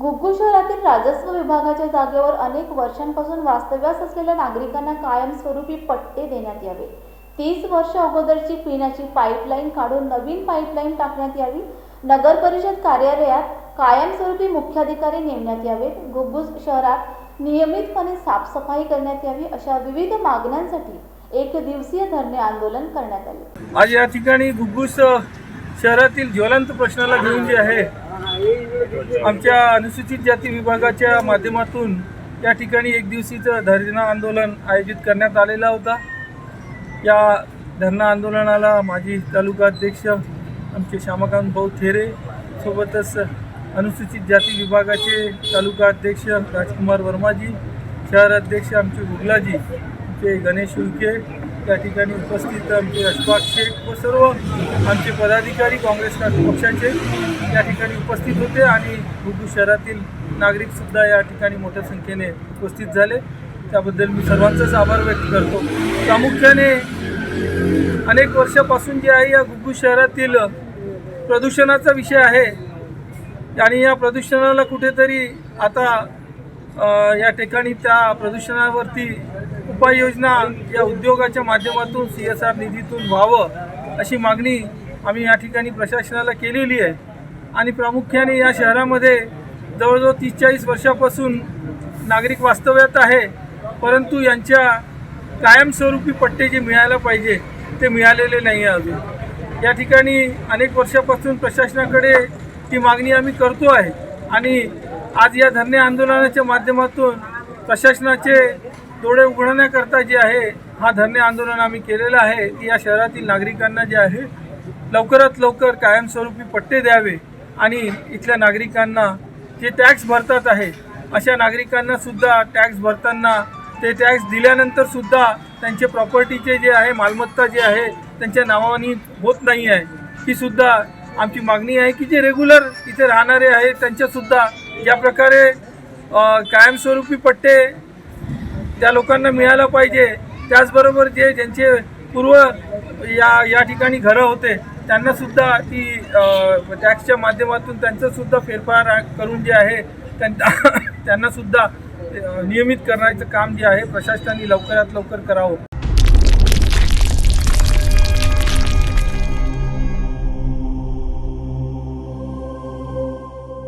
गुग्गू शहरातील राजस्व विभागाच्या जागेवर अनेक वर्षांपासून वास्तव्यास असलेल्या नागरिकांना कायमस्वरूपी पट्टे देण्यात यावे. तीस वर्ष अगोदरची पिण्याची पाईपलाईन काढून नवीन पाईपलाईन टाकण्यात यावी. नगर परिषद कार्यालयात कायमस्वरूपी मुख्याधिकारी नेमण्यात यावेत. गुग्गू शहरात नियमितपणे साफसफाई करण्यात यावी अशा विविध मागण्यांसाठी एक दिवसीय धरणे आंदोलन करण्यात आले. आज या ठिकाणी घुग्गूस शहरातील ज्वलंत प्रश्नाला घेऊन जे आहे आमच्या अनुसूचित जाती विभागाच्या माध्यमातून या ठिकाणी एक दिवसीचं धरणा आंदोलन आयोजित करण्यात आलेला होता. या धरणा आंदोलनाला माजी तालुका अध्यक्ष आमचे श्यामकांत भाऊ थेरे सोबतच अनुसूचित जाती विभागाचे तालुका अध्यक्ष राजकुमार वर्माजी शहर अध्यक्ष आमचे गुगलाजी आमचे गणेश उलके त्या ठिकाणी उपस्थित आमचे अशफाक शेख व सर्व आमचे पदाधिकारी काँग्रेस पक्षाचे त्या ठिकाणी उपस्थित होते आणि गुगू शहरातील नागरिकसुद्धा या ठिकाणी मोठ्या संख्येने उपस्थित झाले. त्याबद्दल मी सर्वांचाच आभार व्यक्त करतो. प्रामुख्याने अनेक वर्षापासून जे आहे या गुग्गू शहरातील प्रदूषणाचा विषय आहे आणि या प्रदूषणाला कुठेतरी आता या ठिकाणी त्या प्रदूषणावरती उपाययोजना या उद्योगाच्या माध्यमातून सी एस आर निधीतून व्हावं अशी मागणी आम्ही या ठिकाणी प्रशासनाला केलेली आहे. आणि प्रामुख्याने या शहरामध्ये जवळजवळ तीस चाळीस वर्षापासून नागरिक वास्तव्यात आहे. परंतु यांच्या कायमस्वरूपी पट्टे जे मिळायला पाहिजे ते मिळालेले नाही आहे अजून. या ठिकाणी अनेक वर्षापासून प्रशासनाकडे ती मागणी आम्ही करतो आहे. आणि आज या धरणे आंदोलनाच्या माध्यमातून प्रशासनाचे डोळे उघडण्याकरता जे आहे हा धरणे आंदोलन आम्ही केलेलं आहे. की या शहरातील नागरिकांना जे आहे लवकरात लवकर कायमस्वरूपी पट्टे द्यावे आणि इथल्या नागरिकांना जे टॅक्स भरतात आहे अशा नागरिकांना सुद्धा टॅक्स भरताना ते टॅक्स दिल्यानंतर सुद्धा त्यांचे प्रॉपर्टीचे जे आहे मालमत्ता जे आहे त्यांच्या नावानी होत नाही आहे. ही सुद्धा आमची मागणी आहे की जे रेग्युलर इथे राहणारे आहे त्यांच्यासुद्धा ज्या प्रकारे कायमस्वरूपी पट्टे त्या लोकांना मिळायला पाहिजे. त्याचबरोबर जे ज्यांचे पूर्व या या ठिकाणी घरं होते त्यांनासुद्धा ती टॅक्सच्या माध्यमातून त्यांचंसुद्धा फेरफार करून जे आहे त्यांना त्यांनासुद्धा नियमित करण्याचं काम जे आहे प्रशासनाने लवकरात लवकर करावं.